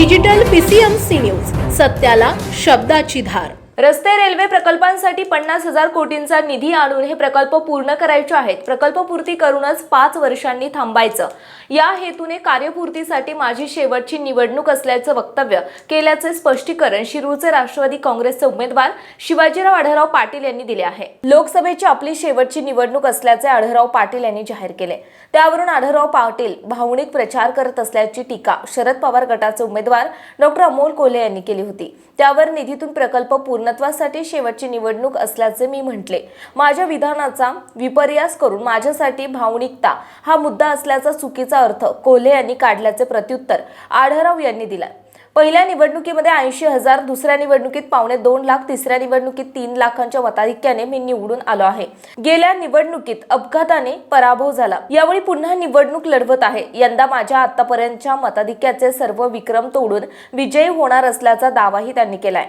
Digital PCMC news. सत्याला शब्दाची धार. रस्ते रेल्वे प्रकल्पांसाठी पन्नास हजार कोटींचा निधी आणून हे प्रकल्प पूर्ण करायचे आहेत. प्रकल्प पूर्ती करूनच पाच वर्षांनी थांबायचं. या हेतूने कार्यपूर्तीसाठी माझी शेवटची निवडणूक असल्याचं वक्तव्य केल्याचे स्पष्टीकरण शिरूरचे राष्ट्रवादी काँग्रेसचे उमेदवार शिवाजीराव आढळराव पाटील यांनी दिले आहे. लोकसभेची आपली शेवटची निवडणूक असल्याचे आढळराव पाटील यांनी जाहीर केले. त्यावरून आढळराव पाटील भावनिक प्रचार करत असल्याची टीका शरद पवार गटाचे उमेदवार डॉक्टर अमोल कोल्हे यांनी केली होती. त्यावर निधीतून प्रकल्प पूर्ण पूर्णत्वासाठी शेवटची निवडणूक असल्याचे मी म्हटले. माझ्या विधानाचा विपर्यास करून माझ्यासाठी भावनिकता हा मुद्दा असल्याचा चुकीचा अर्थ कोल्हे यांनी काढल्याचे प्रत्युत्तर आढळराव यांनी दिला. पहिल्या निवडणुकीमध्ये ऐंशी हजार दुसऱ्या निवडणुकीत पावणे दोन लाख तिसऱ्या निवडणुकीत तीन लाखांच्या मताधिक्याने मी निवडून आलो आहे. गेल्या निवडणुकीत अपघाताने पराभव झाला. यावेळी पुन्हा निवडणूक लढवत आहे. यंदा माझ्या आतापर्यंतच्या मताधिक्याचे सर्व विक्रम तोडून विजयी होणार असल्याचा दावाही त्यांनी केलाय.